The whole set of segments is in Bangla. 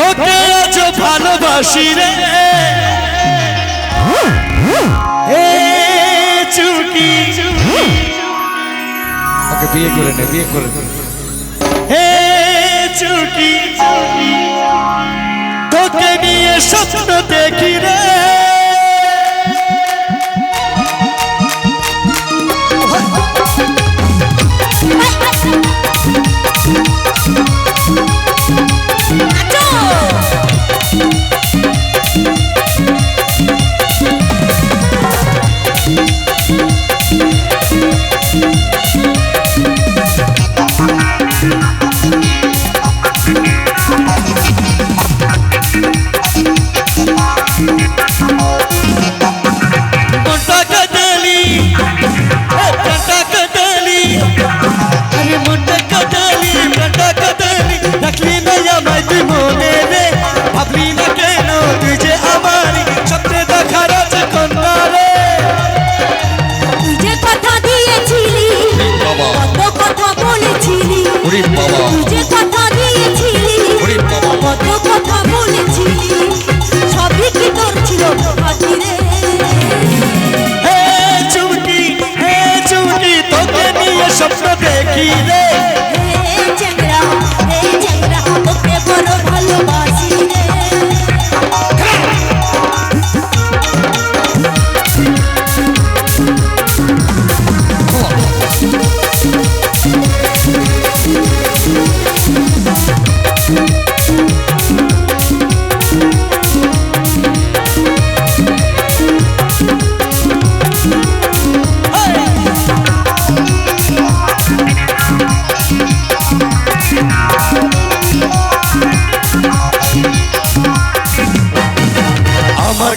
তোকে আজ ভালোবাসি রে। হে চুকি। ওকে বিয়ে করে নে বিয়ে করে হে চুটি তোকে নিয়ে স্বপ্ন দেখি রে। দেখি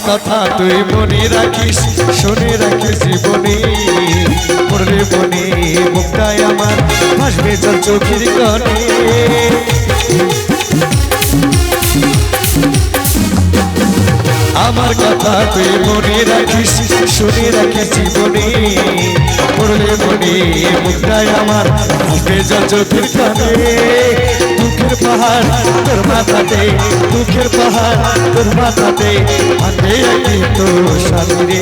কথা তুই মনে রাখিস, শুনে রাখিস জীবনে। পড়লে মনে মুখটায় আমার ভাসবে তোর চোখের কনে আমার কথা তুই মনে রাখিস, শুনে রাখিস জীবনে। পড়লে মনে মুখটাই আমার মুখে তোর চোখের কনে। দুঃখের পাহাড় তোর মাথাতে, দুঃখের পাহাড় তোর মাথাতে, হাতে একই তো সাথে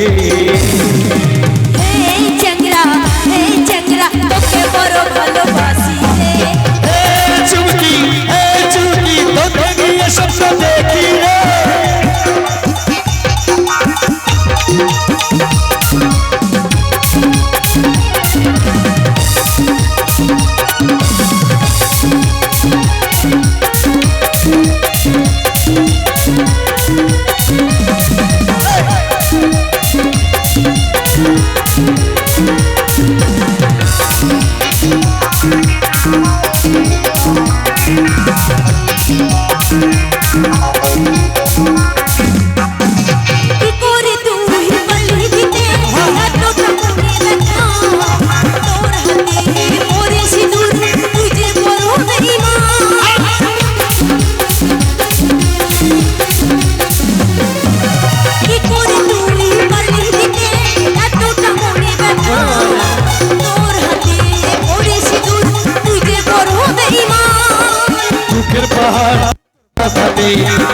মাথাতে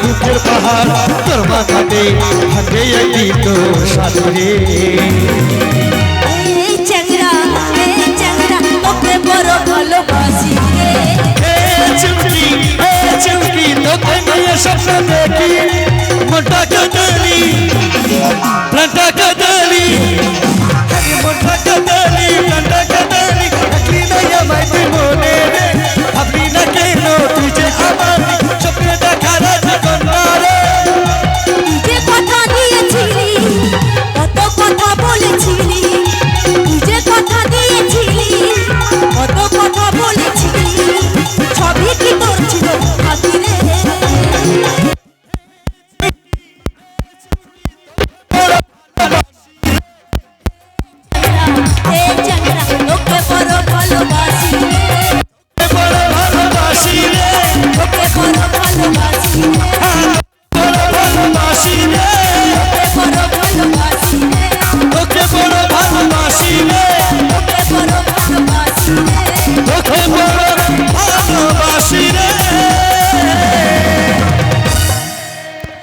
দুঃখের পাহাড় তোর মাথাতে হাতে একই তো সাথে চ্যাংরা চ্যাংরা তোকে বড় ভালোবাসি চুমকি চুমকি তোকে নিয়ে স্বপ্ন দেখি। মোটা কাটালি।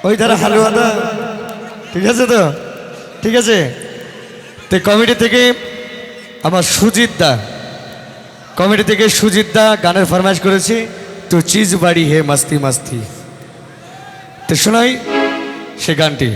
ওই ধারা হালুয়াদা ঠিক আছে তো? ঠিক আছে? তো কমিটি থেকে আমার সুজিত দা। কমিটি থেকে সুজিত দা গানের ফরমাইশ করেছি, তো চিজ বাড়ি হে মাস্তি মাস্তি। তো শোনাই সে গানটি।